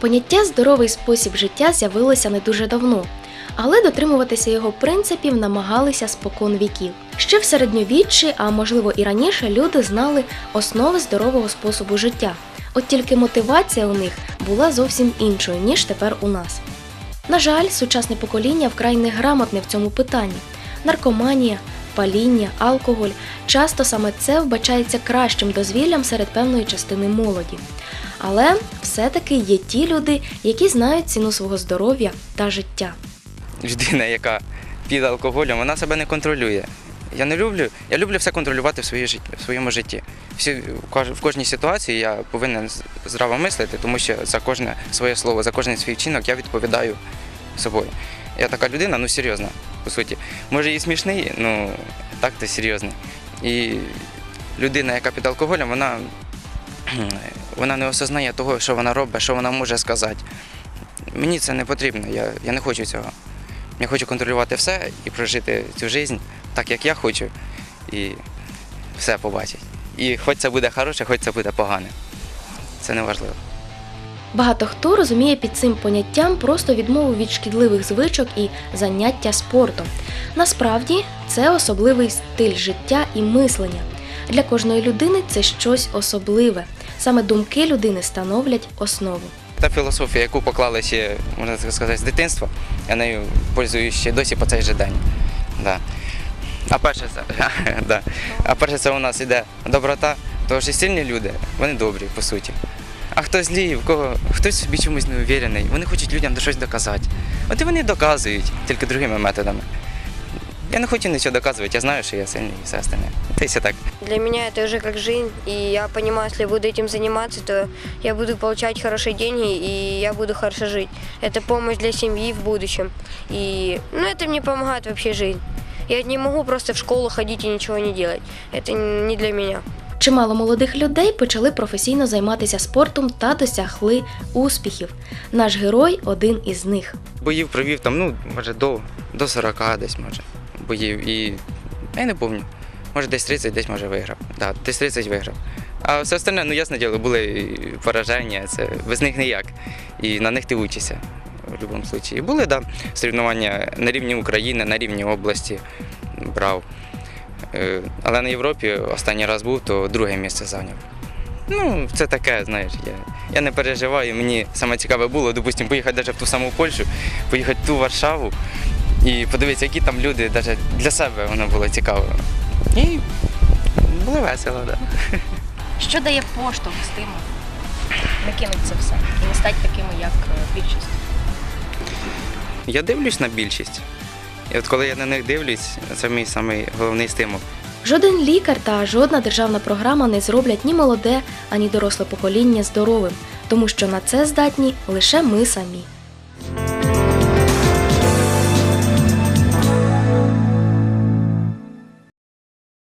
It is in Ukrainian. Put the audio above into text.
Поняття здоровий спосіб життя з'явилося не дуже давно, але дотримуватися його принципів намагалися спокон віків. Ще в середньовіччі, а можливо і раніше, люди знали основи здорового способу життя. От тільки мотивація у них була зовсім іншою, ніж тепер у нас. На жаль, сучасне покоління вкрай неграмотне в цьому питанні. Наркоманія, паління, алкоголь часто саме це вбачається кращим дозвіллям серед певної частини молоді. Але все-таки є ті люди, які знають ціну свого здоров'я та життя. людина, яка під алкоголем, вона себе не контролює. Я не люблю, я люблю все контролювати в, своїй житті, в своєму житті. Всі, в кожній ситуації я повинен здраво мислити, тому що за кожне своє слово, за кожен свій вчинок я відповідаю собою. Я така людина, ну серйозна, по суті. Може і смішний, ну так то серйозний. І людина, яка під алкоголем, вона, вона не осознає того, що вона робить, що вона може сказати. Мені це не потрібно, я, я не хочу цього. Я хочу контролювати все і прожити цю життя так, як я хочу, і все побачить. І хоч це буде хороше, хоч це буде погане. Це не важливо. Багато хто розуміє під цим поняттям просто відмову від шкідливих звичок і заняття спортом. Насправді це особливий стиль життя і мислення. Для кожної людини це щось особливе. Саме думки людини становлять основу. Та філософія, яку поклали ще, можна так сказати, з дитинства, я нею пользуюсь ще досі по цей же день. Да. А перше да. а перше це у нас іде доброта, тому що сильні люди, вони добрі, по суті А хто злій, в кого хтось собі чомусь не уверений, вони хочуть людям щось доказати. От і вони доказують тільки другими методами. Я не хочу нічого доказувати, я знаю, що я сильний і все остальне. Та й все так. Для меня это уже как жизнь, и я понимаю, если я буду этим заниматься, то я буду получать хорошие деньги, и я буду хорошо жить. Это помощь для семьи в будущем. И ну, это мне помогает вообще жизнь. Я не могу просто в школу ходить и ничего не делать. Это не для меня. Чимало молодих людей почали професійно займатися спортом та досягли успіхів. Наш герой один із них. Боїв провів там, ну, може, до, до 40 десь, може, боїв. І я не пам'ятаю. Може, десь 30, десь може виграв. Да, десь 30 виграв. А все остальне, ну ясне діло, були пораження, це без них ніяк. І на них ти учишся в будь-якому випадку. І були, да, соревнування на рівні України, на рівні області брав. Е, Але на Європі останній раз був, то друге місце зайняв. Ну, це таке, знаєш, я, я не переживаю. Мені саме цікаве було, допустимо, поїхати навіть в ту саму Польщу, поїхати в ту Варшаву і подивитися, які там люди, навіть для себе воно було цікаво. І було весело, так. Да. Що дає поштовх стимул? Не кинуть це все і не стати такими, як більшість. Я дивлюсь на більшість. І от коли я на них дивлюсь, це мій самий головний стимул. Жоден лікар та жодна державна програма не зроблять ні молоде, ані доросле покоління здоровим, тому що на це здатні лише ми самі.